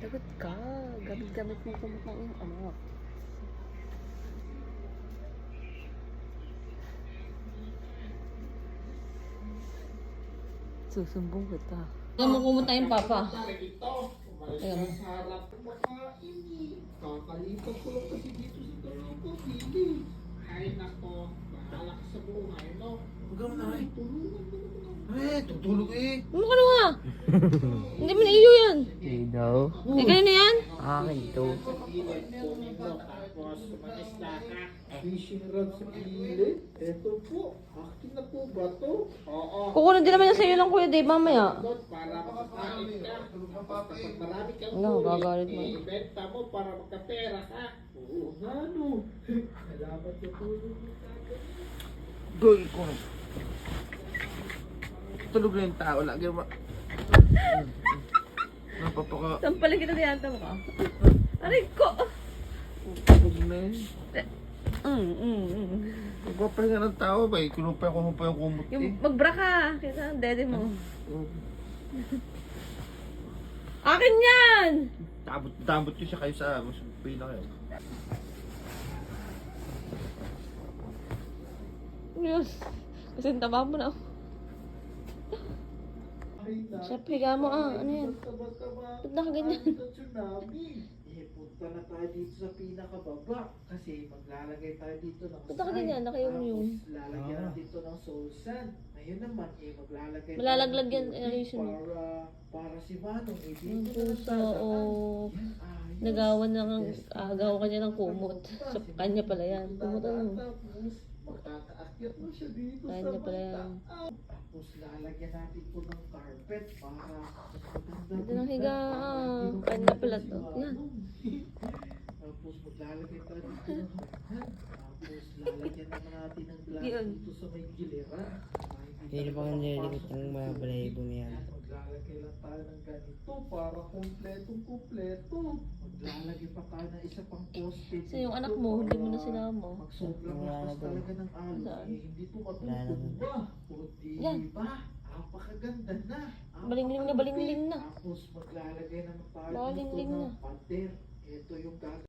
Lagot ka. Gamit-gamit mo kumukha yung anak. Susumbong kita. Alam mo kumunta yung papa. Ayan. Makain Kakalipat ko lang kasi dito sa dalawa ko, Billy. Ay nako, bahala ka sa buhay, no? Huwag ka na eh. Tulungan mo ako. Eh, tutulog eh. Ano ka nga? Hindi mo na iyo yan. Eh, ganyan na yan? Akin to. Sa. Fishing rod sa gilid. Eto po, akin na po ba to? Oo. Kukunin din naman yan sa'yo lang, Kuya Dave, mamaya. Para makakain ka. Kapag marami kang Ano, huli, gagalit mo. ibenta mo para magkapera ka. Oo nga, no. Salamat sa tulong mo sa akin. Goy ko. Tulog na yung tao. Lagi ba? Napapaka... Sampalin kita ni Anta mo ka. Aray ko! Tulog na eh. Mm, mm, mm. Magpapahinga ng tao ba eh. Kinumpay ko pa yung kumot eh. Yung magbra ka. Kita ang dede mo. Akin yan! Tabot, tabot ko siya kayo sa mas pila kayo. Diyos. Kasi taba mo na. Ay, Chef, higa mo ah. Ano yan? Ba't nakaganyan? tsunami? Eh, punta na tayo dito sa pinakababa. Kasi maglalagay tayo dito ng Ba't nakaganyan? Nakayong-yung. Tapos lalagyan Ah. na dito ng soul sand. Ngayon naman, eh, maglalagay Malalaglag ng yan, tubig ayusin mo. Para, para si Manong, eh, Ang dito na puso dadaan. o Yan, ayos. nagawan na ng agaw kanya ng kumot. Sa kanya pala yan. Kumot ano? Tapos, magkakaakyat na siya dito Kanya sa pala may yan. taas. Tapos lalagyan natin ito ng carpet para Ito ng dito. higa. Para hindi Kanya pala to. Yan. Tapos maglalagay tayo dito ng. Tapos lalagyan naman natin ng glass Yun. dito sa may giliran. Hindi na pa kang nililimit mapasok ng mga balahibo tubig. niyan. Maglalagay lang tayo ng ganito para kompletong kompleto. Maglalagay pa tayo ng isa pang poste. Kasi yung anak mo, hindi mo na para sinama. Pag sobrang Wala na lakas talaga ng alon, eh, hindi to na matutumba. O di Yan. ba? Napakaganda na. Balingling na, balingling na. Tapos maglalagay naman tayo dito na. ng pader. Ito yung gagawin.